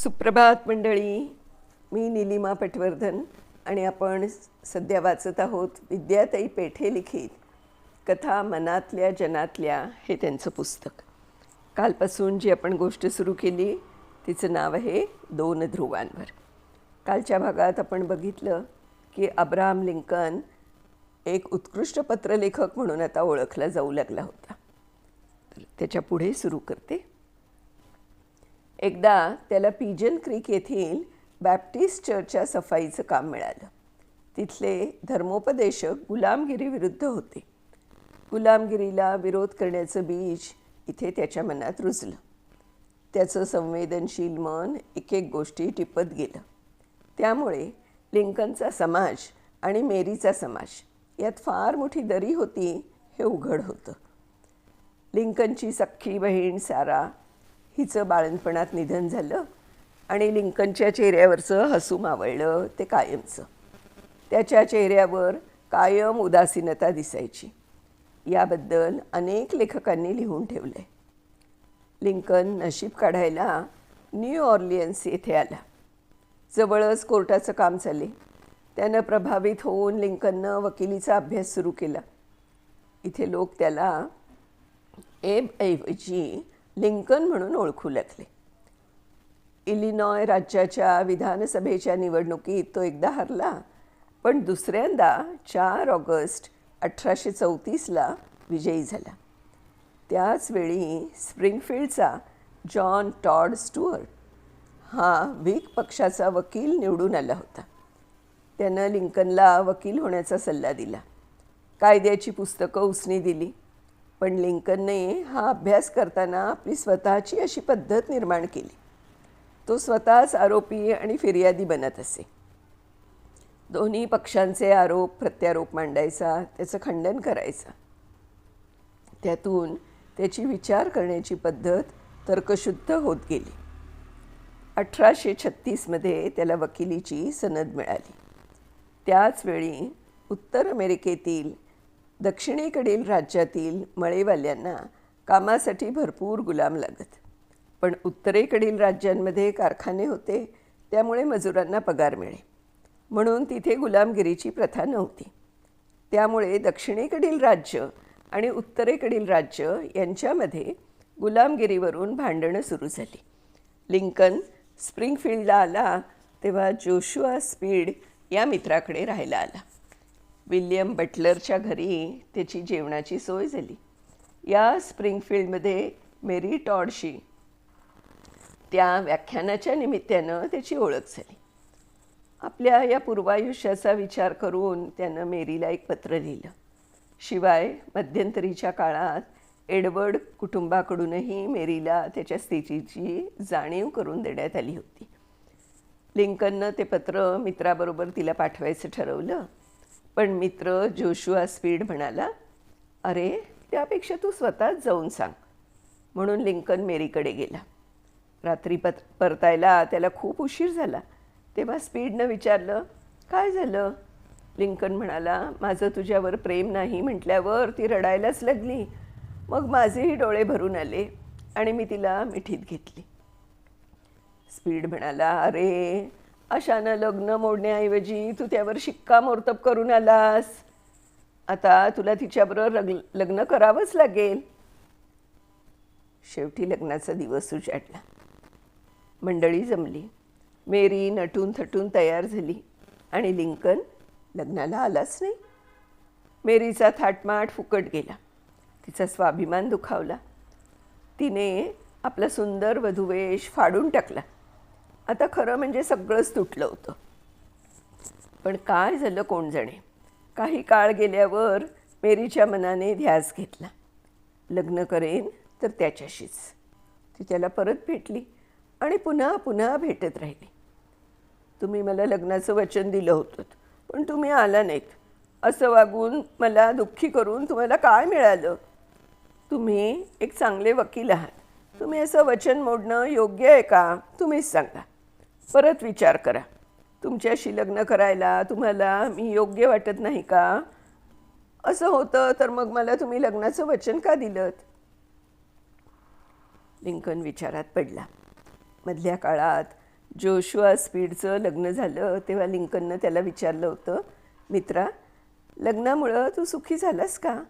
सुप्रभात मंडळी. मी निलिमा पटवर्धन आणि आपण सध्या वाचत आहोत विद्याताई पेठे लिखित कथा मनातल्या जनातल्या हे त्यांचं पुस्तक. कालपासून जी आपण गोष्ट सुरू केली तिचं नाव आहे दोन ध्रुवांवर. कालच्या भागात आपण बघितलं की अब्राहम लिंकन एक उत्कृष्ट पत्रलेखक म्हणून आता ओळखला जाऊ लागला होता. तर त्याच्या पुढे सुरू करते. एकदा त्याला पिजन क्रीक येथील बॅप्टिस्ट चर्चच्या सफाईचं काम मिळालं. तिथले धर्मोपदेशक गुलामगिरीविरुद्ध होते. गुलामगिरीला विरोध करण्याचं बीज इथे त्याच्या मनात रुजलं. त्याचं संवेदनशील मन एक एक गोष्टी टिपत गेलं. त्यामुळे लिंकनचा समाज आणि मेरीचा समाज यात फार मोठी दरी होती हे उघड होतं. लिंकनची सख्खी बहीण सारा हिचं बाळणपणात निधन झालं आणि लिंकनच्या चेहऱ्यावरचं हसू मावळलं ते कायमचं. त्याच्या चेहऱ्यावर कायम उदासीनता दिसायची. याबद्दल अनेक लेखकांनी लिहून ठेवलं आहे लिंकन नशीब काढायला न्यू ऑर्लियन्स येथे आला. जवळच कोर्टाचं काम चाले त्यानं प्रभावित होऊन लिंकननं वकिलीचा अभ्यास सुरू केला. इथे लोक त्याला एब ऐवजी लिंकन म्हणून ओळखू लागले. इलिनॉय राज्याच्या विधानसभेच्या निवडणुकीत तो एकदा हरला पण दुसऱ्यांदा चार ऑगस्ट अठराशे चौतीसला विजयी झाला. त्याचवेळी स्प्रिंगफील्डचा जॉन टॉड स्टुअर्ट हा वीक पक्षाचा वकील निवडून आला होता. त्यानं लिंकनला वकील होण्याचा सल्ला दिला. कायद्याची पुस्तकं उसनी दिली. पण लिंकनने हा अभ्यास करताना आपली स्वतःची अशी पद्धत निर्माण केली. तो स्वतःच आरोपी आणि फिर्यादी बनत असे. दोन्ही पक्षांचे आरोप प्रत्यारोप मांडायचा त्याचं खंडन करायचा. त्यातून त्याची विचार करण्याची पद्धत तर्कशुद्ध होत गेली. अठराशे छत्तीसमध्ये त्याला वकिलीची सनद मिळाली. त्याच वेळी उत्तर अमेरिकेतील दक्षिणेकडील राज्यातील मळेवाल्यांना कामासाठी भरपूर गुलाम लागत. पण उत्तरेकडील राज्यांमध्ये कारखाने होते त्यामुळे मजुरांना पगार मिळे. म्हणून तिथे गुलामगिरीची प्रथा नव्हती. त्यामुळे दक्षिणेकडील राज्य आणि उत्तरेकडील राज्य यांच्यामध्ये गुलामगिरीवरून भांडणं सुरू झाली. लिंकन स्प्रिंगफील्डला आला तेव्हा जोशुआ स्पीड या मित्राकडे राहायला आला. विल्यम बटलरच्या घरी त्याची जेवणाची सोय झाली. या स्प्रिंगफील्डमध्ये मेरी टॉडशी त्या व्याख्यानाच्या निमित्तानं त्याची ओळख झाली. आपल्या या पूर्वायुष्याचा विचार करून त्यानं मेरीला एक पत्र लिहिलं. शिवाय मध्यंतरीच्या काळात एडवर्ड कुटुंबाकडूनही मेरीला त्याच्या स्थितीची जाणीव करून देण्यात आली होती. लिंकननं ते पत्र मित्राबरोबर तिला पाठवायचं ठरवलं. पण मित्र जोशुआ स्पीड म्हणाला अरे त्यापेक्षा तू स्वतःच जाऊन सांग. म्हणून लिंकन मेरीकडे गेला. रात्री पत परतायला त्याला खूप उशीर झाला. तेव्हा स्पीडनं विचारलं काय झालं? लिंकन म्हणाला माझं तुझ्यावर प्रेम नाही म्हटल्यावर ती रडायलाच लागली. मग माझेही डोळे भरून आले आणि मी तिला मिठीत घेतली. स्पीड म्हणाला अरे अशानं लग्न मोडण्याऐवजी तू त्यावर शिक्कामोर्तब करून आलास. आता तुला तिच्याबरोबर लग्न लग्न करावंच लागेल. शेवटी लग्नाचा दिवस उजाडला. मंडळी जमली. मेरी नटून थटून तयार झाली. आणि लिंकन लग्नाला आलाच नाही. मेरीचा थाटमाट फुकट गेला. तिचा स्वाभिमान दुखावला. तिने आपला सुंदर वधुवेश फाडून टाकला. आता खरं म्हणजे सगळंच तुटलं होतं. पण काय झालं कोण जाणे काही काळ गेल्यावर मेरीच्या मनाने ध्यास घेतला. लग्न करेन तर त्याच्याशीच. ती त्याला परत भेटली आणि पुन्हा पुन्हा भेटत राहिली. तुम्ही मला लग्नाचं वचन दिलं होतं पण तुम्ही आला नाहीत. असं वागून मला दुःखी करून तुम्हाला काय मिळालं? तुम्ही एक चांगले वकील आहात. तुम्ही असं वचन मोडणं योग्य आहे का? तुम्हीच सांगा. परत विचार करा. तुमच्याशी लग्न करायला तुम्हाला मी योग्य वाटत नाही का? असं होतं तर मग मला तुम्ही लग्नाचं वचन का दिलं लिंकन विचारात पडला. मधल्या काळात जोशुआ स्पीडचं लग्न झालं तेव्हा लिंकननं त्याला विचारलं होतं मित्रा लग्नामुळं तू सुखी झालास का?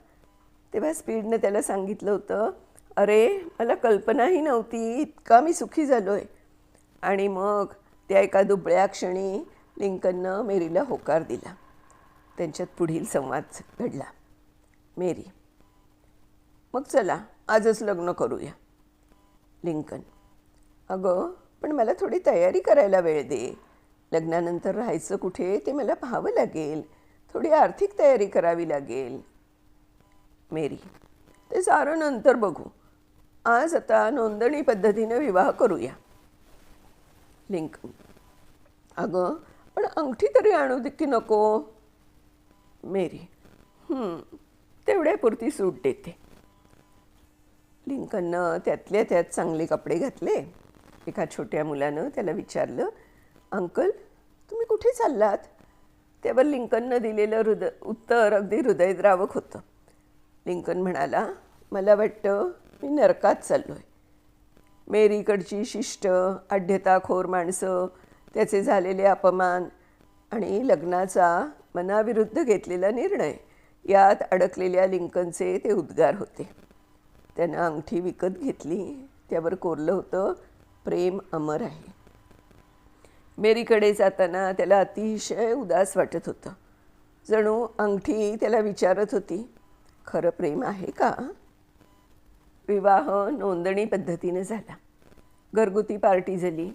तेव्हा स्पीडनं त्याला सांगितलं होतं अरे मला कल्पनाही नव्हती इतका मी सुखी झालो आहे आणि मग त्या एका दुबळ्या क्षणी लिंकननं मेरीला होकार दिला. त्यांच्यात पुढील संवाद घडला. मेरी मग चला आजच लग्न करूया. लिंकन अगं पण मला थोडी तयारी करायला वेळ दे. लग्नानंतर राहायचं कुठे ते मला पाहावं लागेल. थोडी आर्थिक तयारी करावी लागेल. मेरी ते सारं नंतर बघू. आज आता नोंदणी पद्धतीनं विवाह करूया. लिंक अगं पण अंगठी तरी आणू दे की नको? मेरी. तेवढ्यापुरती सूट देते. लिंकननं त्यातल्या त्यात चांगले कपडे घातले. एका छोट्या मुलानं त्याला विचारलं अंकल तुम्ही कुठे चाललात? त्यावर लिंकननं दिलेलं हृदय उत्तर अगदी हृदयद्रावक होतं. लिंकन म्हणाला मला वाटतं मी नरकात चाललो आहे मेरीकडची शिष्ट आढ्यताखोर माणसं त्याचे झालेले अपमान आणि लग्नाचा मनाविरुद्ध घेतलेला निर्णय यात अडकलेल्या लिंकनचे ते उद्गार होते. त्यानं अंगठी विकत घेतली त्यावर कोरलं होतं प्रेम अमर आहे. मेरीकडे जाताना त्याला अतिशय उदास वाटत होतं. जणू अंगठी त्याला विचारत होती खरं प्रेम आहे का? विवाह नोंदणी पद्धतीने झाला. घरगुती पार्टी झाली.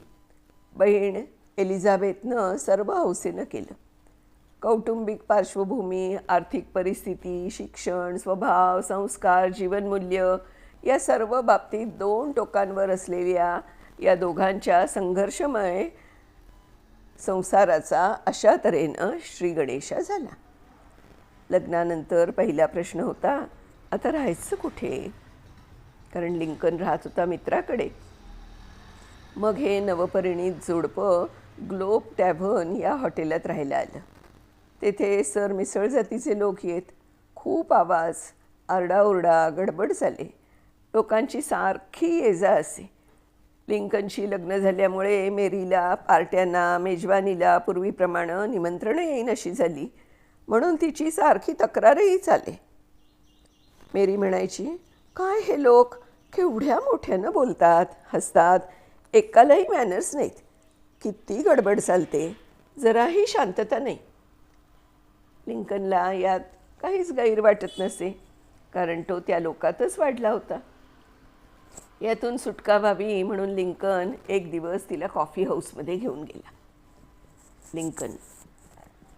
बहीण एलिझाबेथनं सर्व हौसेनं केलं. कौटुंबिक पार्श्वभूमी आर्थिक परिस्थिती शिक्षण स्वभाव संस्कार जीवनमूल्य या सर्व बाबतीत दोन टोकांवर असलेल्या या दोघांच्या संघर्षमय संसाराचा अशा तऱ्हेनं श्री गणेशा झाला. लग्नानंतर पहिला प्रश्न होता आता राहायचं कुठे? कारण लिंकन राहत होता मित्राकडे. मग हे नवपरिणीत जोडपं ग्लोब टॅव्हन या हॉटेलात राहायला आलं. तेथे सर मिसळ जातीचे लोक येत. खूप आवाज आरडाओरडा गडबड झाले. लोकांची सारखी ये जा असे. लिंकनशी लग्न झाल्यामुळे मेरीला पार्ट्यांना मेजवानीला पूर्वीप्रमाणे निमंत्रणं येईन अशी झाली. म्हणून तिची सारखी तक्रारही चाले. मेरी म्हणायची काय हे लोक? केवढ्या मोठ्यानं बोलतात हसतात. एकालाही मॅनर्स नाहीत. किती गडबड चालते. जराही शांतता नाही. लिंकनला यात काहीच गैर वाटत नसे कारण तो त्या लोकातच वाढला होता. यातून सुटका व्हावी म्हणून लिंकन एक दिवस तिला कॉफी हाऊसमध्ये घेऊन गेला. लिंकन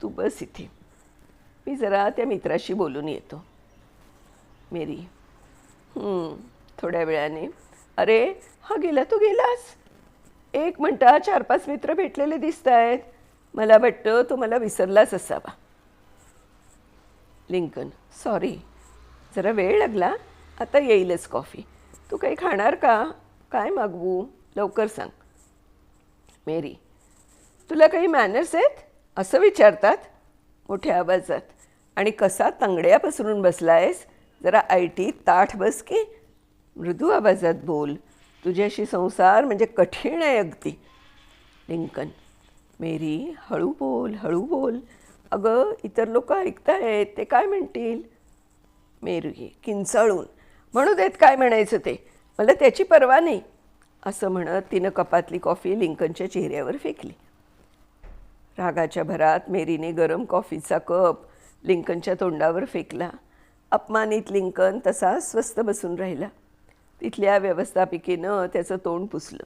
तू बस इथे. मी जरा त्या मित्राशी बोलून येतो. मेरी. थोड्या वेळाने. अरे हा गेला तू गेलास एक मिनटा चार पाच मित्र भेटलेले दिसत आहेत मला वाटतं तो मला विसरलाच असावा. लिंकन सॉरी जरा वेळ लागला. आता येईलच कॉफी. तू काही खाणार का? काय मागवू? लवकर सांग. मेरी तुला काही मॅनर्स आहेत? असं विचारतात. मोठ्या आवाजात. आणि कसा तंगड्या पसरून बसला आहेस जरा आय टी ताठ बस की. मृदू आवाजात बोल तुझ्याशी संसार म्हणजे कठीण आहे अगदी. लिंकन मेरी हळू बोल हळू बोल. अगं इतर लोक ऐकतायत ते काय म्हणतील? मेरी किंचाळून. म्हणू देत काय म्हणायचं ते? मला त्याची पर्वा नाही. असं म्हणत तिनं कपातली कॉफी लिंकनच्या चेहऱ्यावर फेकली. रागाच्या भरात मेरीने गरम कॉफीचा कप लिंकनच्या तोंडावर फेकला. अपमानित लिंकन तसा स्वस्त बसून राहिला. तिथल्या व्यवस्थापिकेनं त्याचं तोंड पुसलं.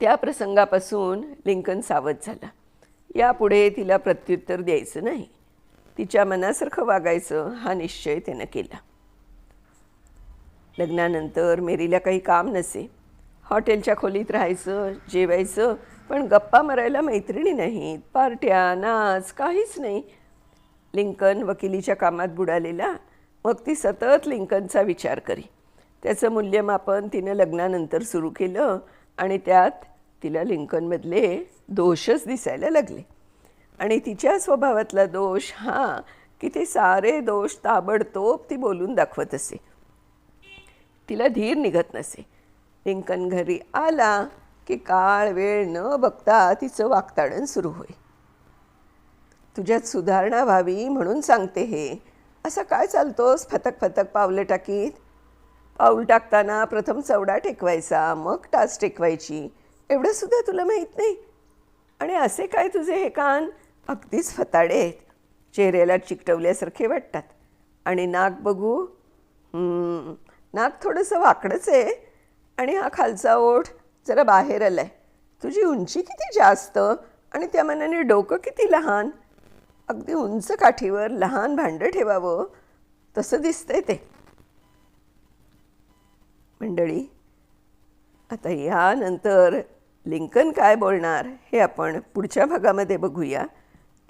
त्या प्रसंगापासून लिंकन सावध झाला. यापुढे तिला प्रत्युत्तर द्यायचं नाही. तिच्या मनासारखं वागायचं हा निश्चय त्यानं केला. लग्नानंतर मेरीला काही काम नसे. हॉटेलच्या खोलीत राहायचं जेवायचं पण गप्पा मारायला मैत्रिणी नाहीत. पार्ट्या नाच काहीच नाही. लिंकन वकिलीच्या कामात बुडालेला. मग ती सतत लिंकनचा विचार करी. त्याचं मूल्यमापन तिनं लग्नानंतर सुरू केलं आणि त्यात तिला लिंकनमधले दोषच दिसायला लागले. आणि तिच्या स्वभावातला दोष हा की ते सारे दोष ताबडतोब ती बोलून दाखवत असे. तिला धीर निघत नसे. लिंकन घरी आला की काळ वेळ न बघता तिचं वागताडण सुरू होईल तुझ्यात सुधारणा व्हावी म्हणून सांगते हे. असं काय चालतोस फतक फतक पावलं टाकीत? पाऊल टाकताना प्रथम चवडा टेकवायचा मग टाच टेकवायची. एवढं सुद्धा तुला माहीत नाही. आणि असे काय तुझे हे कान अगदीच फताडे आहेत. चेहऱ्याला चिकटवल्यासारखे वाटतात. आणि नाक बघू नाक थोडंसं वाकडंच आहे. आणि हा खालचा ओठ जरा बाहेर आला आहे तुझी उंची किती जास्त? आणि त्या मनाने डोकं किती लहान? अगदी उंच काठीवर लहान भांडं ठेवावं. तसं दिसतंय ते. मंडळी आता यानंतर लिंकन काय बोलणार हे आपण पुढच्या भागामध्ये बघूया.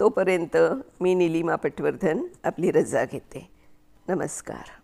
तोपर्यंत मी निलिमा पटवर्धन आपली रजा घेते. नमस्कार.